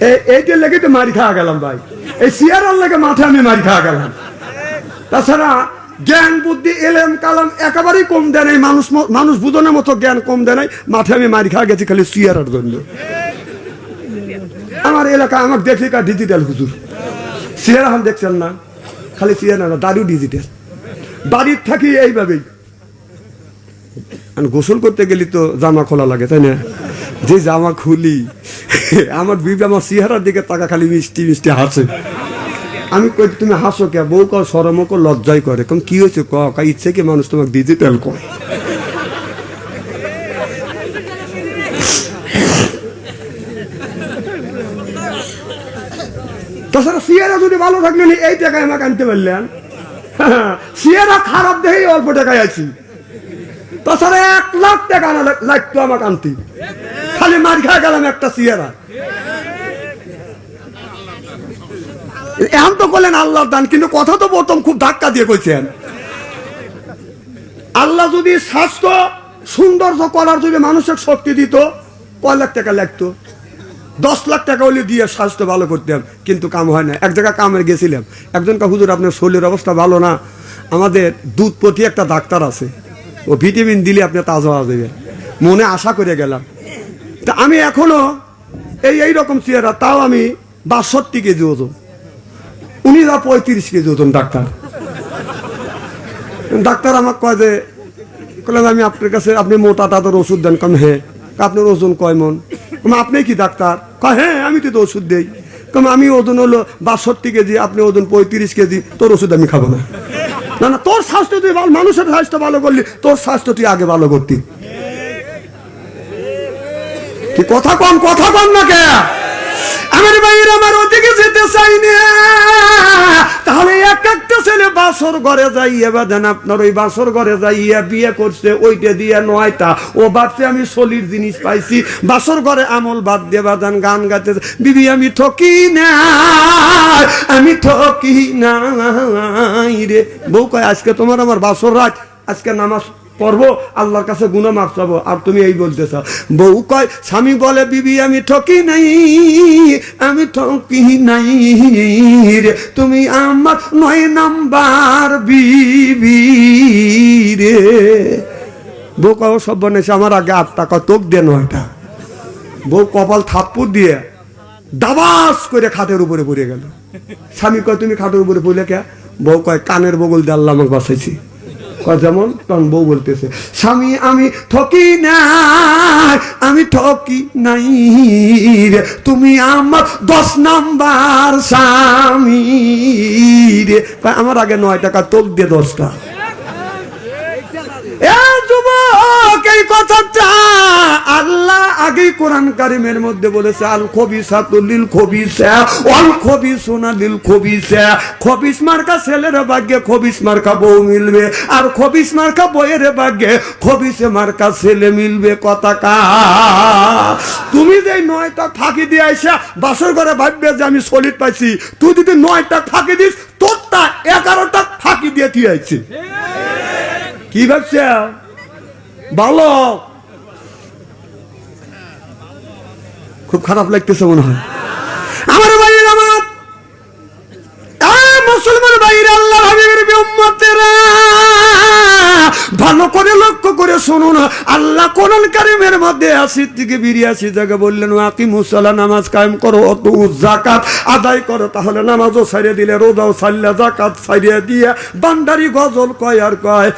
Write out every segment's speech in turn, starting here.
এই- এইটা লেগে তো মারি খাওয়া গেলাম ভাই। এই সিয়ারার লেগে মাঠে আমি মারি খাওয়া গেলাম। তাছাড়া জ্ঞান, বুদ্ধি, এলেম, কালাম একেবারেই কম দেয় নাই। মানুষ মানুষ বুঝনের মতো জ্ঞান কম দেয় নাই। মাঠে আমি মারি খাওয়া গেছি খালি সিয়ারার জন্য। আমার এলাকা আমার দেখি কা ডিজিটাল হুজুর। সিয়ারা হাম দেখছেন না। খালি সিয়ারা না, দারু ডিজিটাল বাড়ির থাকি এইভাবেই। গোসল করতে গেলি তো জামা খোলা লাগে, তাই না? যে জামা খুলি, আমার বিবি আমার চেহারার দিকে তাকা, খালি মিষ্টি মিষ্টি হাসে। আমি কই, তুমি হাসো কে? বউ কর সরম কর, লজ্জাই করে। কম, কি হয়েছে? ক ইচ্ছে কি মানুষ তোমাকে ডিজিটাল কয়? তাছাড়া সিয়ারা যদি ভালো থাকলে নি, এই টাকায় আমাকে আনতে পারলেন। সিয়ারা খারাপ দেখেই অল্প টাকায় আছি। তাছাড়া এক লাখ টাকা লাগতো আনতে। খালি মার গেলাম একটা সিয়ারা এখন তো আল্লাহর দান, কিন্তু কথা তো খুব ধাক্কা দিয়ে কইছেন। আল্লাহ যদি স্বাস্থ্য সৌন্দর্য করার যদি মানুষের শক্তি দিত, কয় লাখ টাকা লাগতো? দশ লাখ টাকা হলে দিয়ে স্বাস্থ্য ভালো করতাম কিন্তু কাম হয় না। এক জায়গায় কামে গেছিলাম। একজনকে হুজুর, আপনার শরীরের অবস্থা ভালো না। আমাদের দুধ প্রতি একটা ডাক্তার আছে। ও ভিটামিন দিলে আপনি তাজা হওয়া যাবে মনে আশা করে গেলাম। তা আমি এখনও এই এই রকম চেহারা, তাও আমি বাষট্টি কেজি ওজন। উনি যা পঁয়ত্রিশ কেজি ওজন, ডাক্তার। ডাক্তার আমাকে কয় যে বললাম আমি আপনার কাছে, আপনি মোটা তাদের ওষুধ দেন। কম হ্যাঁ আপনার ওজন কয় মন? আপনি কি ডাক্তার? কয় হ্যাঁ আমি তো ওষুধ দেই। কম, আমি ওজন হলো বাষট্টি কেজি, আপনি ওজন পঁয়ত্রিশ কেজি, তোর ওষুধ আমি খাব না। না না, তোর স্বাস্থ্য তুই ভালো, মানুষের স্বাস্থ্য ভালো করলি, তোর স্বাস্থ্য তুই আগে ভালো করতি। কথা কম কথা কম না কে? আমার ভাইয়ের আমার ওদিকে যেতে চাই না। তাহলে এক একটা ছেলে বাসর ঘরে যাইয়া আপনার ওই বাসর ঘরে যাইয়া বিয়ে করছে, ওইটা দিয়ে নয়টা। ও আমি সলির জিনিস পাইছি, বাসর ঘরে আমল বাদ দিয়ে বাদান গান গাইতে বিবি, আমি ঠকি না আমি ঠকি নাই রে। বউ কয়, আজকে তোমার আমার বাসর রাত, আজকে নামাজ পড়ব, আল্লাহর কাছে গুণা মাফ চাবো। আর তুমি এই বলতেছ, বউ কয়, স্বামী বলে, বিবি, আমি ঠকি নাই, আমি ঠকি নাই রে। তুমি আমার নয় নাম্বার বিবি রে। বউ কয় সব বনেছে, আমার আগে আট টাকা তোক দে নয়টা। বউ কপাল থাপ্পুর দিয়ে দাবাস করে খাটের উপরে পড়ে গেল। স্বামী কয়, তুমি খাটের উপরে পড়লে কে? বউ কয়, কানের বগল দিয়ে আল্লাহ আমাকে বাঁচাইছি। কয় যেমন তখন বউ বলতেছে স্বামী আমি ঠকি না আমি ঠকি নাই রে তুমি আমার দশ নাম্বার স্বামী রে। আমার আগে নয় টাকা তোক দিয়ে দশটা। যুবক, এই কথাটা আল্লাহ আগেই কোরআন কারিমের মধ্যে বলেছে আল খবিসা খবিসা অল খবিসা। খবিস মার্কা ছেলের ভাগ্যে খবিস মার্কা বউ মিলবে আর খবিস মার্কা বইয়ের ভাগ্যে খবিসে মার্কা ছেলে মিলবে। কথা কা? তুমি যে নয়টা ফাঁকি দিয়ে আইসা বাসর ঘরে ভাববে যে আমি সলিড পাইছি তুই যদি নয়টা ফাঁকি দিস তোরটা এগারোটা ফাঁকি দিয়ে আইছি কি ভাবছে? ভালো। খুব খারাপ লাগতেছে মনে হয়। আমার ভাইয়ের আমার মুসলমান ভাইয়ের আল্লাহ হাবিবের ভালো করে লক্ষ্য করে শুনুন। আল্লাহ কোরআন কারিমের মধ্যে আশি থেকে বিরিয়াশি জায়গা বললেন আকি মুসলা নামাজ কায়েম করো, অত জাকাত আদায় করো তাহলে নামাজও ছাড়িয়ে দিলে, রোজাও ছাড়লে জাকাত ছাড়িয়ে দিয়ে বান্দারি গজল কয় আর কয়।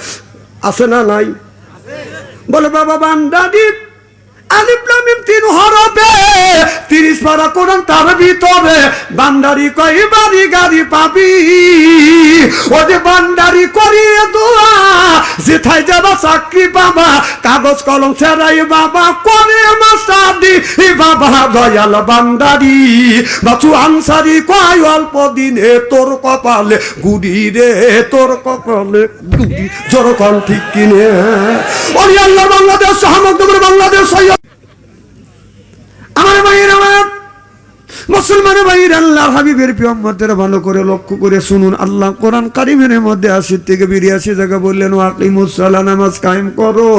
আছে না নাই? বলে, বাবা বান্দাদি আলিফ লাম মিম তিন হরফে তিরিশ গাড়ি পাবি। ওরে বান্দারি করিয়ে দোয়া যেথায় যাবা চাকরি বাবা কাগজ, কলম ছেড়াই বাবা করে মাস্টারি। বাবা দয়াল বান্দারি বাচু আনসারি কয় অল্প দিনে তোর কপালে গুড়ি রে, তোর কপালে গুড়ি। জোর কল ঠিক কিনে। ওরে আল্লাহ, বাংলাদেশ সহমগ্ন বাংলাদেশ সৈয়দ আমার ভাইয়ের আমার মুসলমান ভাইয়ের আল্লাহ হাবিবের পিয়ম্মতের ভালো করে লক্ষ্য করে শুনুন। আল্লাহ কোরআন কারিমের মধ্যে আশি থেকে বিরিয়াশি জায়গা বললেন আকিমুসাল্লাহ নামাজ কায়েম করো।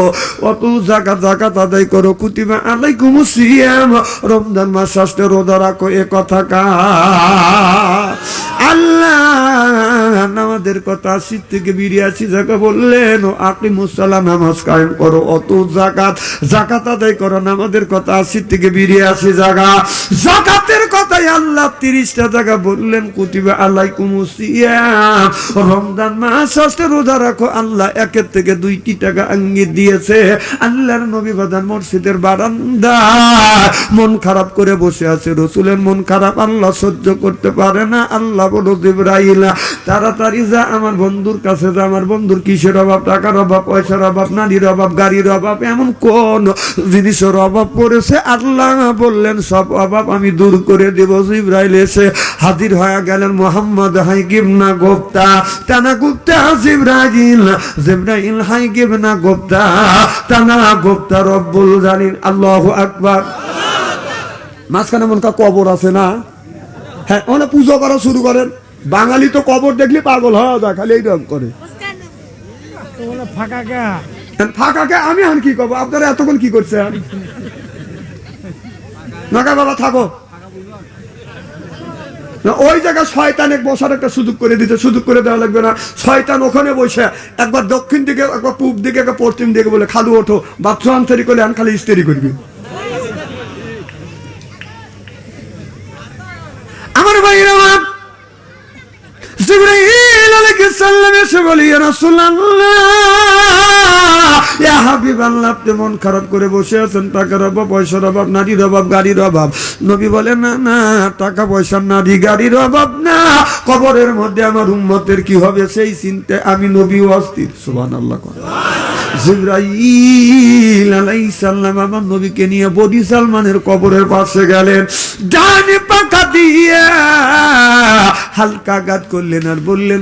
অত জাকাত জাকাত আদায় করো। কুতিবা আলাইকুম সিয়াম। রমজান মাস আসতে রোজা রাখো, এ কথা কা। আল্লাহ রমজান রোজা রাখো, আল্লাহ একের থেকে দুইটি টাকা আঙ্গিত দিয়েছে। আল্লাহর নবী বাদান মসজিদের বারান্দা। মন খারাপ করে বসে আছে, রসুলের মন খারাপ, আল্লাহ সহ্য করতে পারে না, আল্লাহ বলো জিব্রাইলা তাড়াতাড়ি যা, আমার বন্ধুর কাছে যা, আমার বন্ধুর কিসের অভাব, টাকার অভাব, পয়সার অভাব, নারীর অভাব, গাড়ির অভাব, এমন কোন জিনিসের অভাব আল্লাহ বললেন, সব অভাব আমি দূর করে দেব। এসে হাজির হয়ে গেলেন মোহাম্মদ গোপ্তা। টানা গুপ্তা গোপ্তা। টানা গোপ্তা রব্বুল আল্লাহু আকবার। মাঝখানে মনে হয় কবর আছে না? হ্যাঁ ওখানে পুজো করা শুরু করেন। বাঙালি তো কবর দেখলে পাগল হওয়া যায় খালি এইরকম করে। কে ফাঁকাকে আমি আর কি করব? আপনারা এতক্ষণ কি করছেন? নাকা বাবা, থাকো। না, ওই জায়গায় শয়তানে বসার একটা সুযোগ করে দিতে সুযোগ করে দেওয়া লাগবে না। শয়তান ওখানে বসে একবার দক্ষিণ দিকে, একবার পূব দিকে, একবার পশ্চিম দিকে বলে, খালু ওঠো, বাথরুম আনসারি করলে আন খালি ইস্তেরি করবি। আমার ভাইরা আমার মন খারাপ করে বসে আছেন, টাকার অভাব, পয়সার অভাব, নারীর অভাব, গাড়ির অভাব। নবী বলে, না না, টাকা নারী, গাড়ির অভাব না। কবরের মধ্যে আমার কি হবে সেই চিন্তে আমি নবী অস্থির। আমার নবীকে নিয়ে বডি সালমানের কবরের পাশে গেলেন। ডানে পাকা দিয়ে হালকা আঘাত করলেন আর বললেন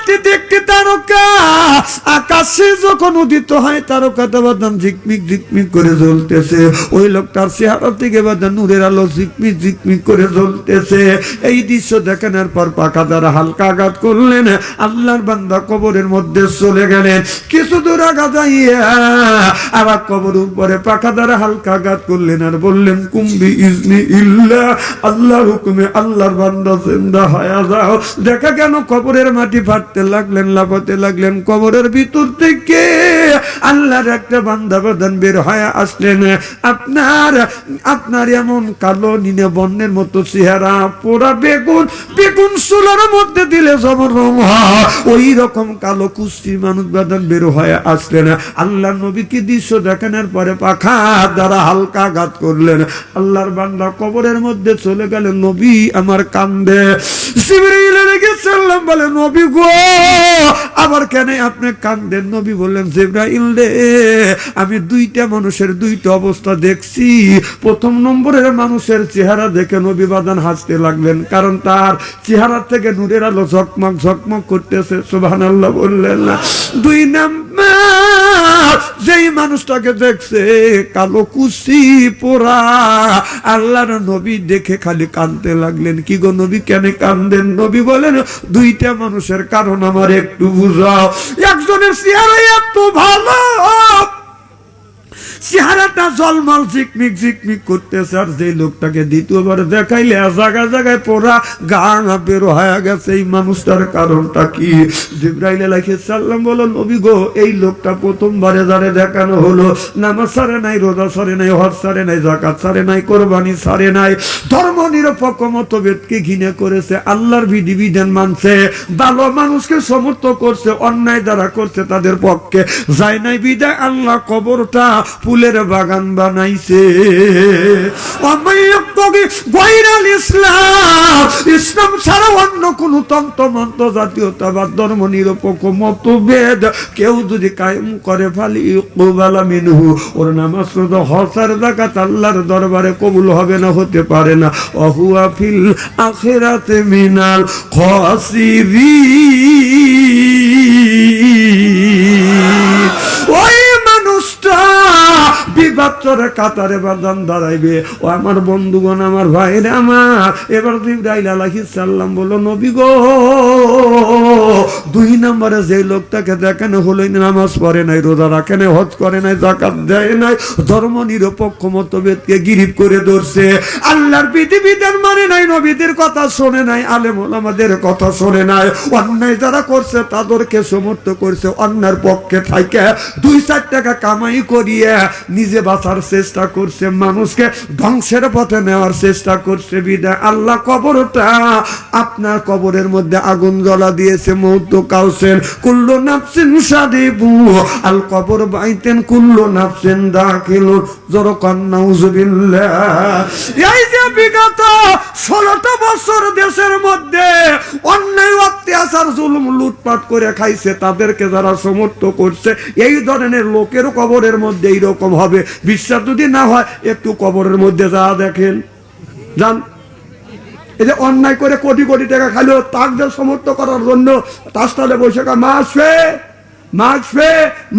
রাত্রিতে একটি তারকা, আকাশে যখন উদিত হয় তারকাটা বাদাম ঝিকমিক ঝিকমিক করে জ্বলতেছে। ওই লোকটার চেহারা থেকে বাদাম নূরের আলো ঝিকমিক ঝিকমিক করে জ্বলতেছে। এই দৃশ্য দেখানোর পর পাকা দ্বারা হালকা আঘাত করলেন। আল্লাহর বান্দা কবরের মধ্যে চলে গেলেন। কিছু দূর আঘাত যাইয়া আবার কবর উপরে পাকা দ্বারা হালকা আঘাত করলেন আর বললেন কুম্বি ইজনি ইল্লা, আল্লাহর হুকুমে আল্লাহর বান্দা জিন্দা হয়ে যাও। দেখা কেন কবরের মাটি ফাটতে লাগলেন লাফাতে লাগলেন কবরের ভিতর থেকে। আল্লাহর একটা বান্দা বাদান বের হয়ে আসলেন। আপনার আপনার এমন কালো নিনে বন্যের মতো চেহারা, পোড়া বেগুন বেগুন চুলার মধ্যে দিলে যেমন রং হয়। ওই রকম কালো কুস্তির মানুষ বাদান বের হয়ে আসলেন। আল্লাহ নবীকে দৃশ্য দেখানোর পরে পাখা দ্বারা হালকা আঘাত করলেন। আল্লাহর বান্দা কবরের মধ্যে চলে গেলেন নবী, আমার কান্দে। বলে, নবী গো, আবার কেন আপনি কান্দেন? নবী বললেন রে আমি দুইটা মানুষের দুইটা অবস্থা দেখছি। প্রথম নম্বরের মানুষের চেহারা দেখে নবী বাদান হাসতে লাগলেন, কারণ তার চেহারা থেকে নূরের আলো ঝকমক ঝকমক করতেছে। সুবাহ আল্লাহ বললেন না দুই নাম্বার যেই মানুষটাকে দেখছে, কালো কুচি পোড়া। আল্লাহর নবী দেখে খালি কানতে লাগলেন। কি গো নবী, কেন কান্দেন? নবী বলেন, দুইটা মানুষের কারণ আমার একটু বুঝাও। একজনের চেহারা এত ভালো। চেহারাটা জলমল ঝিকমিক ঝিকমিক করতেছে আর যে লোকটাকে দ্বিতীয়বার দেখাইলে জায়গায় জায়গায় পোড়া গান বের হয়ে গেছে। এই মানুষটার কারণটা কি? জিব্রাইল আলাইহিস সালাম বলো নবী গো, এই লোকটা প্রথমবারে যারে দেখানো হলো, নামাজ সারে নাই, রোজা সারে নাই, হজ সারে নাই জাকাত সারে নাই, কোরবানি সারে নাই, ধর্ম নিরপেক্ষ মতভেদকে ঘৃণা করেছে, আল্লাহর বিধিবিধান মানছে, ভালো মানুষকে সমর্থ করছে, অন্যায় দ্বারা করছে তাদের পক্ষে যায় নাই। বিদায়, আল্লাহ কবরটা ফুলের বাগান বানাইছে। ইসলাম। ইসলাম ছাড়া অন্য কোন তন্ত্র, মন্ত্র ধর্ম মতভেদ কেউ যদি কায়েম করে ফালি মিনহু। ওর শুধু হসার দরবারে কবুল হবে না, হতে পারে না। অহুয়া ফিল আখেরাতে মিনাল খসিরি ওই মানুষটা বিবাদ চরে কাতারে দাঁড়াইবে ও আমার বন্ধুগণ, আমার ভাইরে আমার। এবার জিব্রাইল নবী গো, দুই নম্বরে যে লোকটাকে দেখেন নামাজ পড়ে নাই, রোজা হজ করে নাই জাকাত দেয় নাই, ধর্ম নিরপেক্ষ মতভেদকে গিরিপ করে ধরছে। আল্লাহর পৃথিবীদের মানে নাই, নবীদের কথা শোনে নাই, আলেম ওলামাদের কথা শোনে নাই। অন্যায় যারা করছে, তাদেরকে সমর্থ করছে অন্যার পক্ষে থাকে। দুই চার টাকা কামাই করিয়ে নিজে বাঁচার চেষ্টা করছে মানুষকে, ধ্বংসের পথে নেওয়ার চেষ্টা করছে বিদায়। আল্লাহ কবরটা আপনার কবরের মধ্যে আগুন জ্বলা দিয়েছে, মৌত কাউসেন কুল্লো নাফসিন সাদিবু, আল কবর বাইতেন কুল্লো নাফসিন দাখিল জরকান নাউজুবিল্লাহ। এই যে বিগত ষোলোটা বছর দেশের মধ্যে অন্যায়, অত্যাচার, জুলুম লুটপাট করে খাইছে, তাদেরকে যারা সমর্থ করছে, এই ধরনের লোকের কবরের মধ্যে এইরকম হবে। বিশ্বাস যদি না হয়, একটু কবরের মধ্যে যা দেখেন। যান। এই যে অন্যায় করে কোটি কোটি টাকা খাইলো তাদের সমর্থ করার জন্য তাস্তালে বসে মা মা আসবে,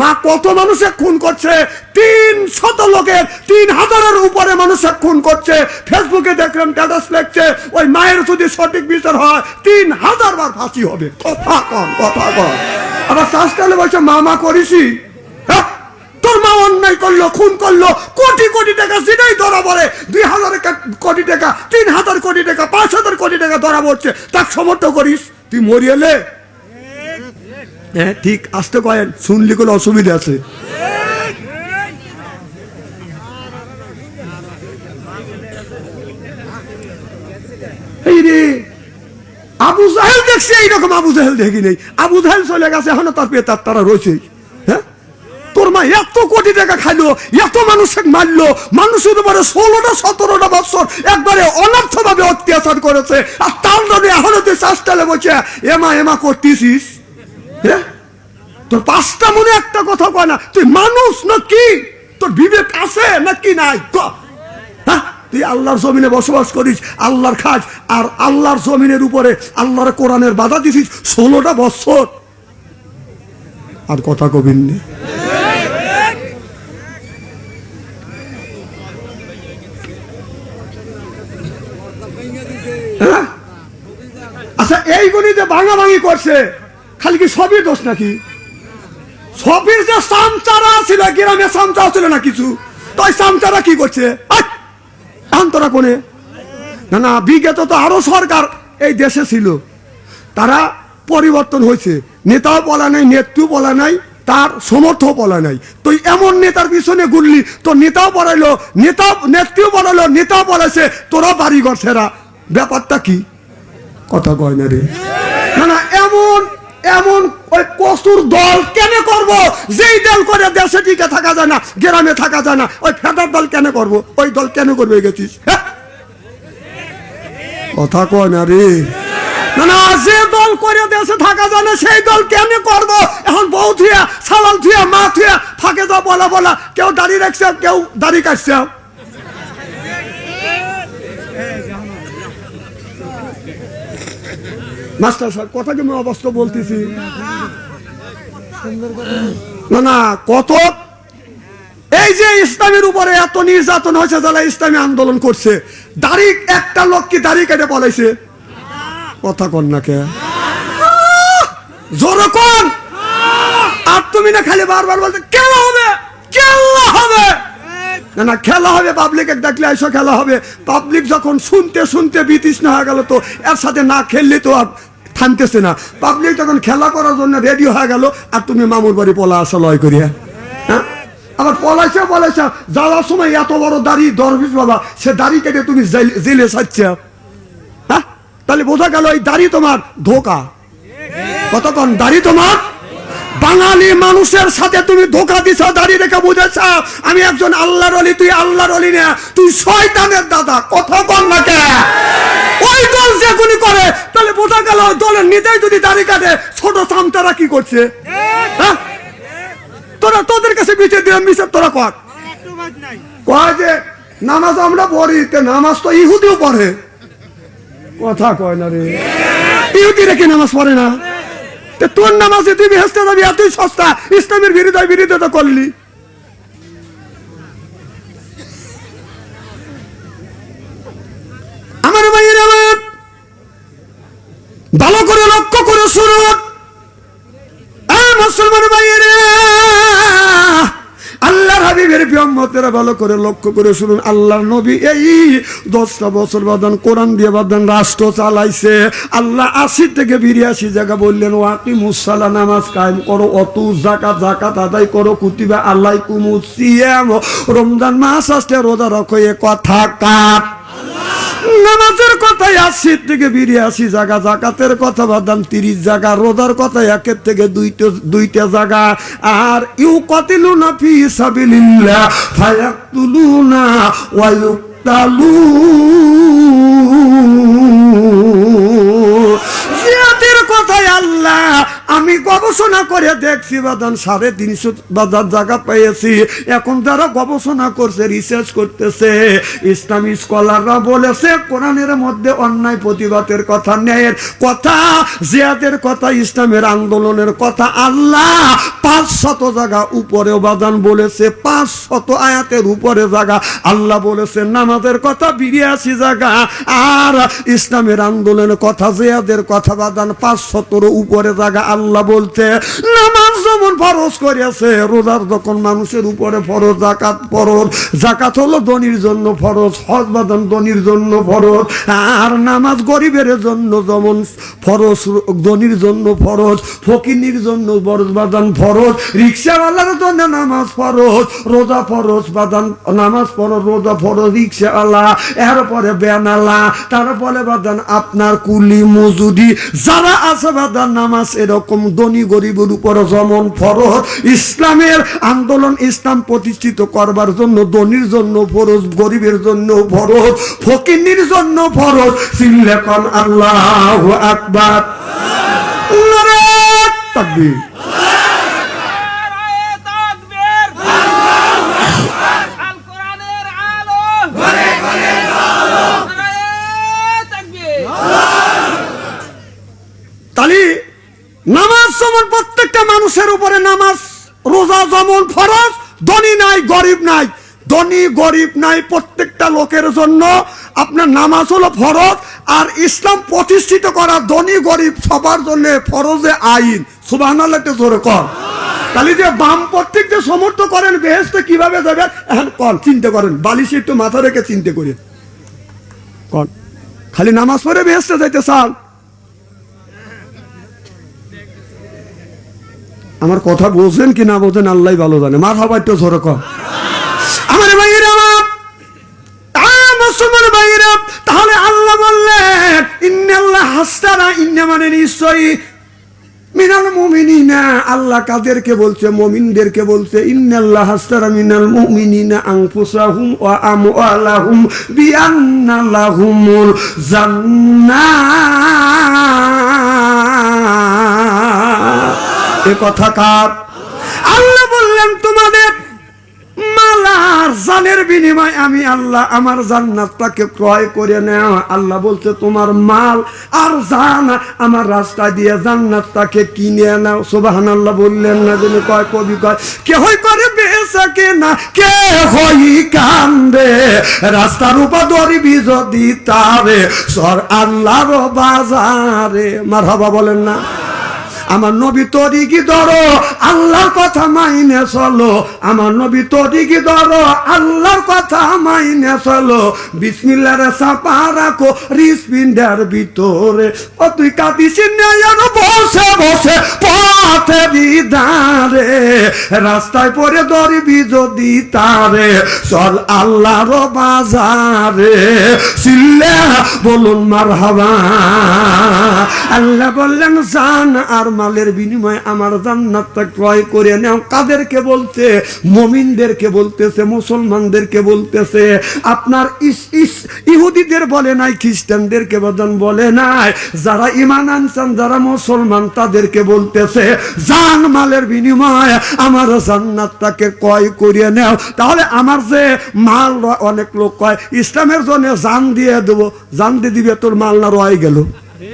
মা কত মানুষের খুন করছে? তিন শত লোকের, তিন হাজারের উপরে মানুষের খুন করছে। ফেসবুকে দেখলাম স্ট্যাটাস লেখছে, ওই মায়ের যদি সঠিক বিচার হয়, তিন হাজার বার ফাঁসি হবে। কথা কম কথা কম আবার তাস্তালে বসে মা মা করিসি তোর অন্যায় করল, খুন করল, কোটি কোটি টাকা সেটাই ধরা পড়ে। দুই হাজার কোটি টাকা, তিন হাজার কোটি টাকা, পাঁচ হাজার কোটি টাকা ধরা পড়ছে। তার সমর্থ করিস, তুই হ্যাঁ ঠিক আসতে কয়েন, শুনলি কোনো আছে? আবু জাহেল দেখছি, এইরকম আবু জাহেল দেখি নেই। আবু জাহেল চলে গেছে, এখনও তার পেয়ে তার তারা রয়েছে হ্যাঁ তোর মা এত কোটি টাকা খাইলো, এত মানুষকে মারলো, মানুষের উপরে ষোলোটা, সতেরোটা বছর একবারে অনর্থ ভাবে অত্যাচার করেছে, আর তার জন্য এখনও তুই চাষটালে বসে এমা এমা করতেছিস? তোর পাঁচটা মনে একটা কথা কয় না, তুই মানুষ না কি তোর বিবেক আছে নাকি নাই? হ্যাঁ? তুই আল্লাহর জমিনে বসবাস করিস, আল্লাহর খাস, আর আল্লাহর জমিনের উপরে আল্লাহর কোরআনের বাধা দিছিস ষোলোটা বছর আর কথা নেই। হ্যাঁ? আচ্ছা এইগুলি যে ভাঙাভাঙি করছে। খালি কি সবই দোষ নাকি? সবের যে সামচারা ছিল, গ্রামে সামচা ছিল না কিছু। তো ওই সামচারা কি করছে? আই! এখন তোরা কোনে না না, বিগত তো আরও সরকার এই দেশে ছিল। তারা পরিবর্তন হয়েছে। নেতাও বলা নাই, নেত্রীও বলা নাই, তার সমর্থ বলা নাই। তুই এমন নেতার পিছনে ঘুরলি তোর নেতাও পড়াইলো নেতা নেত্রীও বলালো নেতাও বলেছে তোরা বাড়িঘর সেরা ব্যাপারটা কি? কথা কয় না রে। না না, এমন এমন ওই কসুর দল কেন করব? যেই দল করে দেশে টিকে থাকা যায় না, গ্রামে থাকা যায় না, ওই ফেদার দল কেন করব? ওই দল কেন করবে গেছিস? হ্যাঁ? কথা কয় না রে। যে দল করে দেশে থাকা যায় না সেই দল কেন করব? এখন বউ থুয়া সালাল থুয়া মা থুয়া ফাঁকে যা বলা বলা। কেউ দাড়ি রাখছে, কেউ দাড়ি কাটছে। মাস্টার সাহেব, কথা কি অবস্থা বলতেছি? না না, কত? এই যে ইসলামের উপরে এত নির্যাতন হয়েছে, যারা ইসলামী আন্দোলন করছে, দাড়ি, একটা লোক কি দাড়ি কেটে পলাইছে? কথা কন না কে? জোর কোন! আর তুমি না খালি বারবার বলতে খেলা হবে? খেলা হবে? না না, খেলা হবে পাবলিক ডাকলে এসো, খেলা হবে। পাবলিক যখন শুনতে শুনতে বিতৃষ্ণ হয়ে গেল তো, এর সাথে না খেললে তো আর থামতেছে না। পাবলিক যখন খেলা করার জন্য রেডি হয়ে গেল, আর তুমি মামুর বাড়ি পলা আসা লয় করিয়া। হ্যাঁ? আবার পলাইছে পলাইছে, যাওয়ার সময় এত বড় দাড়ি, দরবিশ বাবা, সে দাড়ি কেটে তুমি জেল- হ্যাঁ তাহলে বোঝা গেল এই দাড়ি তোমার ধোকা। কতক্ষণ দাড়ি তোমার? বাঙালি মানুষের সাথে তুমি ধোকা দিছ দাঁড়িয়ে রেখে বুঝেছ? আমি একজন আল্লাহর অলি তুই আল্লাহর অলি না তুই শয়তানের দাদা কথা বল না কে? ওই দল যেগুলি করে তাহলে বোঝা গেল দলের নেতাই যদি দাড়ি কাটে ছোট সামতারা কি করছে? হ্যাঁ? তোরা তোদের কাছে বিচার দিলাম বিচার তোরা কর। কয় যে নামাজ আমরা পড়ি তে নামাজ তো ইহুদিও পড়ে। কথা কয় না রে। ইহুদি রেখে নামাজ পড়ে না। তোর নামাজে তুই যাবি এতই সস্তা। ইসলামের বিরোধী বিরোধিতা করলি। আমার ভাইয়ের আমার ভালো করে লক্ষ্য করে আহ, মুসলমান ভাইয়েরা আল্লাহর ভালো করে লক্ষ্য করে শুনুন আল্লাহ নবী এই দশটা বছর বাদান কোরআন দিয়ে বাদান রাষ্ট্র চালাইছে। আল্লাহ আশি থেকে বিরিয়াশি জায়গা বললেন ওয়াকি মুসাল্লা নামাজ কায়েম করো, অত জাকাত জাকাত আদায় করো, কুতিবা আল্লাহ কুমুসিয়াম রমজান মাস আসলে রোজা রাখো কথা কাট নামাজের কথাই আশি থেকে বিরিয়াশি জায়গা জাকাতের কথা বাদাম তিরিশ জায়গা রোজার কথা একের থেকে দুইটা দুইটা জায়গা আর ইউ কতিলুনা ফি সাবিলিল্লাহ, ফায়াকতুলুনা ওয়া ইউক্তালু জিহাদের কথাই আল্লাহ আমি গবেষণা করে দেখছি বাদান সাড়ে তিনশো বাজার জায়গা পেয়েছি। এখন যারা গবেষণা করছে রিসার্চ করতেছে, ইসলামী স্কলাররা বলেছে, কোরআনের মধ্যে অন্যায় প্রতিবাদের কথা, ন্যায়ের কথা, জিয়াদের কথা, ইসলামের আন্দোলনের কথা, আল্লাহ পাঁচ শত জায়গা উপরে বাদান বলেছে, পাঁচ শত আয়াতের উপরে জায়গা। আল্লাহ বলেছে, নামাজের কথা বিরিয়াশি জায়গা, আর ইসলামের আন্দোলনের কথা, জিয়াদের কথা বাদান পাঁচ শতর উপরে জায়গা। আল্লাহ বলছে নামাজ যেমন ফরজ করেছে রোজার যখন মানুষের উপরে ফরজ, জাকাত ফরজ, জাকাত হলো ধনির জন্য ফরজ, হজ বাদান ধনির জন্য ফরজ, আর নামাজ গরিবের জন্য যেমন ফরজ, ধনির জন্য ফরজ, ফকিনির জন্য বরজ বাদান ফরজ, রিক্সাওয়ালার জন্য নামাজ ফরজ, রোজা ফরজ বাদান, নামাজ ফরজ, রোজা ফরজ, রিক্সাওয়ালা, এরপরে বেনালা তারপরে বাদান আপনার কুলি, মজুরি, যারা আছে বাদান, নামাজ এরকম ধনী গরিবের উপর যেমন ফরজ। ইসলামের আন্দোলন ইসলাম প্রতিষ্ঠিত করবার জন্য, ধনীর জন্য ফরজ, গরিবের জন্য ফরজ ফকিনির জন্য ফরজ। সিল্লেকন আল্লাহ আকবার। তাকবীর নারায়ে তাকবীর আল কোরআনের আলো ঘরে ঘরে আলো নারায়ে তাকবীর তালি নামাজ যেমন প্রত্যেকটা মানুষের উপরে নামাজ, রোজা যেমন ফরজ, ধনী নাই, গরিব নাই। ধনী, গরিব নাই প্রত্যেকটা লোকের জন্য আপনার নামাজ হলো ফরজ, আর ইসলাম প্রতিষ্ঠিত করা ধনী, গরিব সবার জন্য ফরজে আইন। সুবাহ জোরে কর তাহলে যে বাম প্রত্যেক যে সমর্থ করেন বেহেস্তে কীভাবে যাবেন? এখন কর চিন্তা করেন। বালিশে একটু মাথা রেখে চিন্তা করেন। কর খালি নামাজ পড়ে বেহেস্তে যাইতে চান। আমার কথা বোঝেন কি না বোঝেন, আল্লাহ ভালো জানে। মার হবার তো ঝোর কম আমার ভাইয়েরা আমার মুসলমান ভাইয়েরা, তাহলে আল্লাহ বললেন, ইন্নাল্লাহ হাস্তারা ইন্না মানে নিশ্চয়ই মিনাল মুমিনিনা। আল্লাহ কাদেরকে বলছে, মুমিনদেরকে বলছে, ইন্নাল্লাহ হাস্তারা মিনাল মুমিনিনা আনফুসাহুম এ কথা কার? আল্লাহ বললেন, তোমাদের মালার জানের বিনিময় আমি আল্লাহ আমার জান্নাতটাকে ক্রয় করে নেওয়া আল্লাহ বলছে, তোমার মাল আর জান আমার রাস্তা দিয়ে জান্নাতটাকে কিনে নাও। সুবাহান আল্লাহ বললেন না যিনি কয় কবি কয় কে হই করে বেসাকে না কে হই কান্দে, রাস্তার উপর দরিবি যদি তারে সর আল্লাহর বাজারে। মার বলেন না। আমার নবী তরিকি ধরো আল্লাহর কথা মাইনে চলো। আমার নবী তরিকি ধরো, আল্লাহর কথা মাইনে চলো। বিসমিল্লারে চাপা রাখো, রিসপিন্ডার ভিতরে। ও তুই কাঁদিস বসে বসে পথে দাঁড়ে রাস্তায় পরে ধরবি যদি তারে। চল আল্লাহর বাজারে। সিল্লে, বলুন মার হাবা আল্লাহ বললেন, জান আর মালের বিনিময়ে আমার জান্নাতটা ক্রয় করে কাদেরকে বলতে মমিনদেরকে বলতেছে, মুসলমানদেরকে বলতেছে, আপনার ইহুদিদের বলে নাই, খ্রিস্টানদেরকে বদন বলে নাই, যারা ইমান আনছেন, যারা মুসলমান, তাদেরকে বলতেছে, জান মালের বিনিময়ে আমার জান্নাতটাকে ক্রয় করিয়ে নাও। তাহলে আমার যে মাল অনেক লোক কয়, ইসলামের জন্য জান দিয়ে দেবো, জান দিয়ে দিবে, তোর মাল না রয়ে গেল।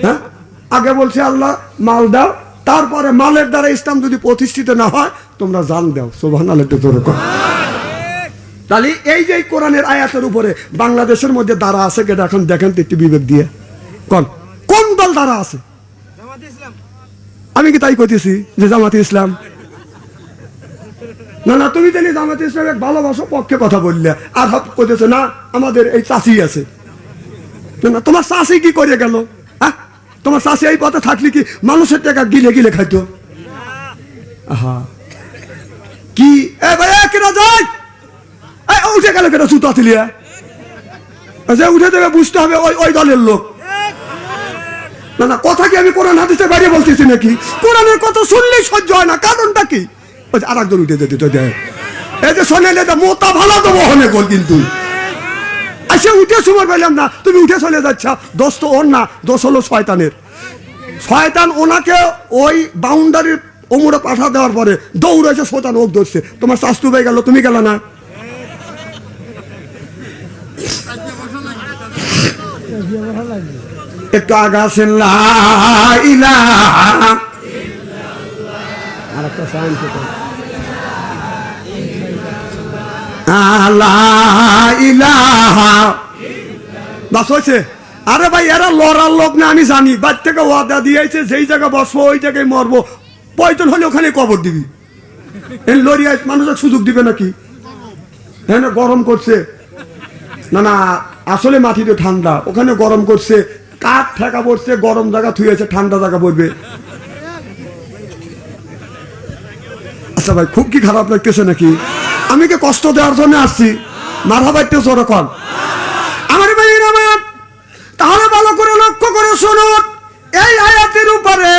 হ্যাঁ? আগে বলছে, আল্লাহ, মাল দাও। তারপরে মালের দ্বারা ইসলাম যদি প্রতিষ্ঠিত না হয় তোমরা জান দাও সোভান। তাহলে এই যে কোরআনের আয়াতের উপরে বাংলাদেশের মধ্যে দ্বারা আছে কেটা এখন দেখেন তো একটু বিবেক দিয়ে। কোন? কোন দল দ্বারা আছে? আমি কি তাই কইতেছি যে জামাতে ইসলাম? না না তুমি জানি জামাতে ইসলামের ভালোবাসো পক্ষে কথা বললে। আর হাত কইতেছে না আমাদের এই চাষি আছে। না তোমার চাষি কি করে গেল? হ্যাঁ? তোমার চাষি এই পথে থাকলে কি মানুষের টাকা গিলে গিলে খাইতো? কি? উঠে গেল উঠে দেবে, বুঝতে হবে ওই ওই দলের লোক। না না, কথা কি আমি কোরআন হাদিসে বলতেছি নাকি? কোরআনের কথা শুনলেই সহ্য হয় না, কারণটা কি? আর একজন উঠে যেতে দেয় এই যে শোনেন, এটা মোতা ভালো দেবো হনে গোল কিন্তু। আচ্ছা উঠে সময় পেলাম না, তুমি উঠে চলে যাচ্ছ। দোষ তো ওর না, দোষ হলো শয়তানের। শয়তান ওনাকে ওই বাউন্ডারির ওমরে পাঠা দেওয়ার পরে দৌড়েছে শয়তান ওক ধরছে। তোমার শাস্তু হয়ে গেল, তুমি গেল না। একটু আগা আসেন লা ইলাহা আরেকটা সাইন আরে ভাই, এরা লড়ার লোক না, আমি জানি। বাদ থেকে ওয়াদা দিয়েছে, যেই জায়গায় বসবো, ওই জায়গায় মরবো। প্রয়োজন হলে ওখানে কবর দিবি? এই লড়িয়ে মানুষের সুযোগ দিবে নাকি? হ্যাঁ না, গরম করছে। না না, আসলে মাটিতে ঠান্ডা। ওখানে গরম করছে। কাঠ ঠেকা পড়ছে, গরম জায়গা থুয়েছে ঠান্ডা জায়গা পড়বে। আচ্ছা ভাই, খুব কি খারাপ লাগতেছে নাকি? আমি কি কষ্ট দেওয়ার জন্য আসছি? মাথা বাইতেছে ওরকম আমার তাহলে ভালো করে লক্ষ্য করে শুনুন। এই আয়াতের উপরে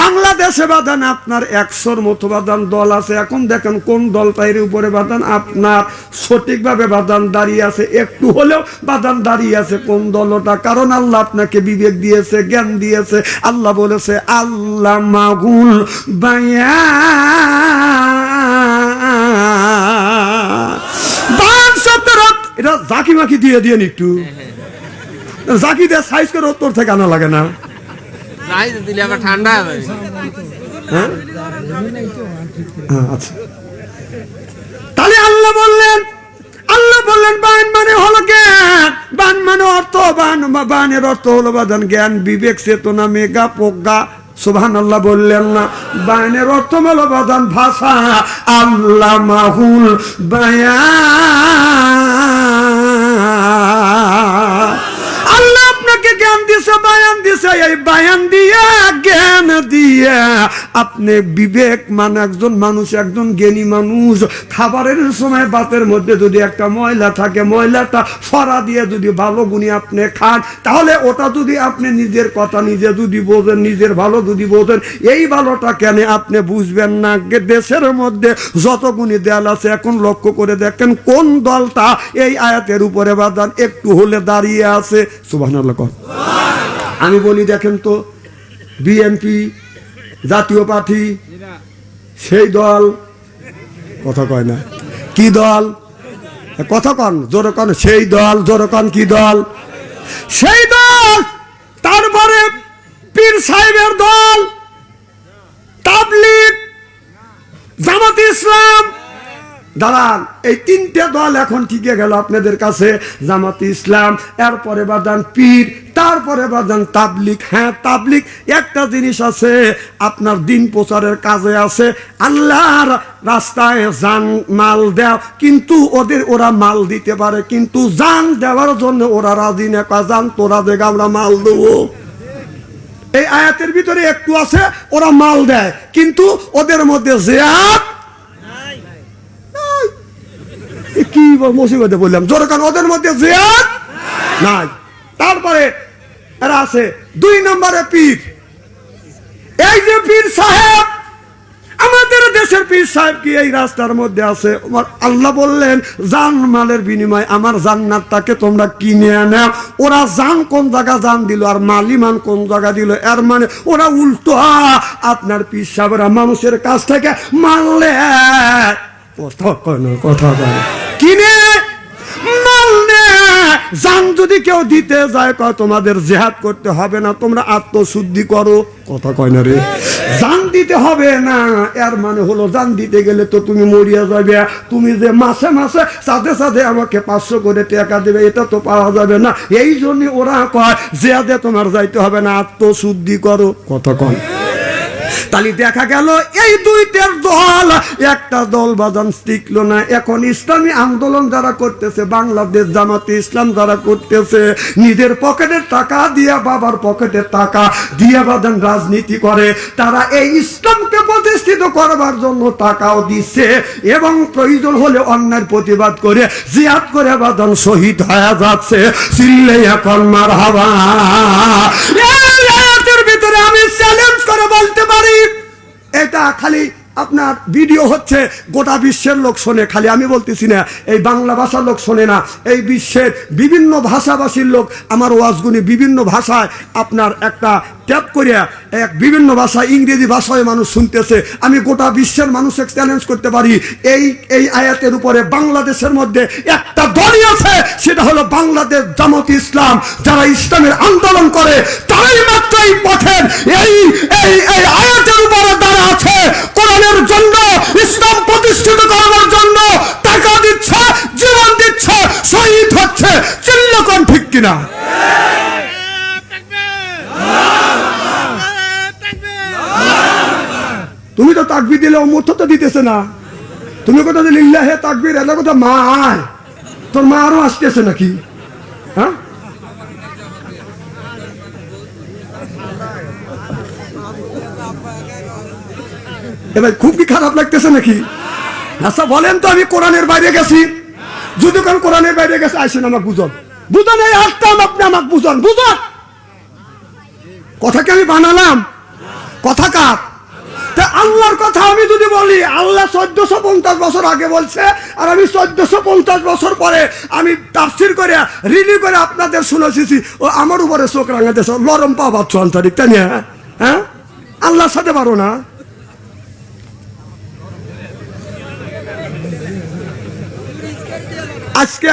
বাংলাদেশে বাদান আপনার একশোর মতো বাদান দল আছে। এখন দেখেন কোন দলটা এর উপরে বাদান আপনার সঠিকভাবে বাদান দাঁড়িয়ে আছে। একটু হলেও বাদান দাঁড়িয়ে আছে কোন দলটা। কারণ আল্লাহ আপনাকে বিবেক দিয়েছে, জ্ঞান দিয়েছে। আল্লাহ বলেছে, আল্লাহ মাগুল বায়া। এটা জাকি মাকি দিয়ে দিয়ে একটু। জাকি দিয়ে সাইজ করে উত্তর থেকে আনা লাগে না। যাই দিলে আবার ঠান্ডা হবে। হ্যাঁ? হ্যাঁ, আচ্ছা। তাহলে আল্লাহ বললেন আল্লাহ বললেন বান মানে হলো জ্ঞান। বান মানে অর্থ বান বানের অর্থ হলো বাদান জ্ঞান। বিবেক চেতনা মেগা প্রজ্ঞা সুবহান আল্লাহ বললেন না। বায়নের অর্থ হলো বাদান ভাষা। আল্লাহ মাহুল বায়া দিছে, বায়ান দিছে, এই বায়ান দিয়ে জ্ঞান দিয়ে আপনি বিবেক মানে একজন মানুষ, একজন জ্ঞানী মানুষ, খাবারের সময় ভাতের মধ্যে যদি একটা ময়লা থাকে, ময়লাটা সরা দিয়ে যদি ভালো গুণী আপনি খান, তাহলে ওটা যদি আপনি নিজের কথা নিজে যদি বোঝেন, নিজের ভালো যদি বোঝেন, এই ভালোটা কেন আপনি বুঝবেন না? দেশের মধ্যে যত গুণী দেয়াল আছে, এখন লক্ষ্য করে দেখেন কোন দলটা এই আয়াতের উপরে বাদান একটু হলে দাঁড়িয়ে আছে। সুবাহ আমি বলি, দেখেন তো, বিএনপি, জাতীয় পার্টি, সেই দল, কথা কয় না, কি দল? কথা কন, জোরে কন, সেই দল, জোরে কন, কি দল? সেই দল, তারপরে পীর সাহেবের দল, তাবলিগ, জামাত ইসলাম দাঁড়ান এই তিনটে দল এখন টিকে গেল আপনাদের কাছে? জামাত ইসলাম এরপরে বাদান পীর তারপরে বাদান তাবলিক হ্যাঁ তাবলিক একটা জিনিস আছে আপনার দিন প্রচারের কাজে আছে। আল্লাহর রাস্তায় জান মাল দেও কিন্তু ওদের ওরা মাল দিতে পারে কিন্তু যান দেওয়ার জন্য ওরা রাজি না। কয়, জান তোরা দেখ আমরা মাল দেবো। এই আয়াতের ভিতরে একটু আছে ওরা মাল দেয় কিন্তু ওদের মধ্যে জেয়াত কি মুসিবতে বললাম জোর ওদের মধ্যে জেয়াত নাই। তারপরে এরা আছে দুই নম্বরে পীর। এই যে পীর সাহেব, আমাদের দেশের পীর সাহেব কি এই রাস্তার মধ্যে আছে? আল্লাহ বললেন, জান মালের বিনিময় আমার জান্নাতটাকে তোমরা কিনে নাও ওরা জান কোন জায়গা জান দিল, আর মালিমান কোন জায়গা দিল? এর মানে ওরা উল্টো আপনার পীর সাহেবরা মানুষের কাছ থেকে মানলে কথা জেহাদ করতে হবে না, তোমরা আত্মশুদ্ধি করো। কথা কয় না রে। জান দিতে হবে না, এর মানে হলো জান দিতে গেলে তো তুমি মরিয়া যাবে। তুমি যে মাসে মাসে সাথে সাথে আমাকে পাঁচশো করে টাকা দেবে, এটা তো পাওয়া যাবে না। এই জন্য ওরা কয়, জেহাদে তোমার যাইতে হবে না, আত্মশুদ্ধি করো। কথা কয় তাহলে দেখা গেল, এই দুইটার দল, একটা দল বাজান টিকলো না। এখন ইসলামী আন্দোলন যারা করতেছে, বাংলাদেশ জামাতে ইসলাম যারা করতেছে, নিজের পকেটের টাকা দিয়ে বাবার পকেটের টাকা দিয়ে বাদান রাজনীতি করে, তারা এই ইসলামকে প্রতিষ্ঠিত করবার জন্য টাকাও দিচ্ছে এবং প্রয়োজন হলে অন্যায় প্রতিবাদ করে জিয়াদ করে বাদান শহীদ হয়ে যাচ্ছে। চিল্লে এখন মার হাবা। চ্যালেঞ্জ করে বলতে পারি। এটা খালি আপনার ভিডিও হচ্ছে, গোটা বিশ্বের লোক শোনে, খালি আমি বলতেছি না, এই বাংলা ভাষার লোক শোনে না, এই বিশ্বের বিভিন্ন ভাষাভাষীর লোক, আমার ওয়াজগুনি বিভিন্ন ভাষায় আপনার একটা ট্যাপ করিয়া এক বিভিন্ন ভাষা, ইংরেজি ভাষায় মানুষ শুনতেছে। আমি গোটা বিশ্বের মানুষকে চ্যালেঞ্জ করতে পারি। এই এই আয়াতের উপরে বাংলাদেশের মধ্যে একটা দলই আছে, সেটা হলো বাংলাদেশ জামাত ইসলাম। যারা ইসলামের আন্দোলন করে, তারাই মাত্র এই পথের, এই এই এই আয়াতের উপরে দ্বারা আছে। কোরআনের জন্য, ইসলাম প্রতিষ্ঠিত করার জন্য টাকা দিচ্ছে, জীবন দিচ্ছে, শহীদ হচ্ছে। চিল্লকন ঠিক কিনা? তুমি তো তাকবি দিলে ও মুথ তো দিতেছে না। তুমি কথা দিলে ইল্লাহে তাকবির, এটা কথা মা আয় তোর মা আরও আসতেছে নাকি? হ্যাঁ? এবার খুব কি খারাপ লাগতেছে নাকি? আচ্ছা বলেন তো আমি কোরআনের বাইরে গেছি। যদি কোন কোরআনের বাইরে গেছে, আসেন আমাকে বুঝন বুঝন এই আসতাম আপনি আমাকে বুঝন। বুঝন কথাকে আমি বানালাম? কথা কার? তা আল্লাহর কথা আমি যদি বলি, আল্লাহ চোদ্দশো পঞ্চাশ বছর আগে বলছে, আর আমি চোদ্দশো পঞ্চাশ বছর পরে আমি তাফসির করে, রিলি করে আপনাদের শুনেছি ও আমার উপরে চোখ রাঙাতেছে। লরম পা পাচ্ছ আন্তরিক, তাই না? হ্যাঁ? আল্লাহর সাথে পারো না। আজকে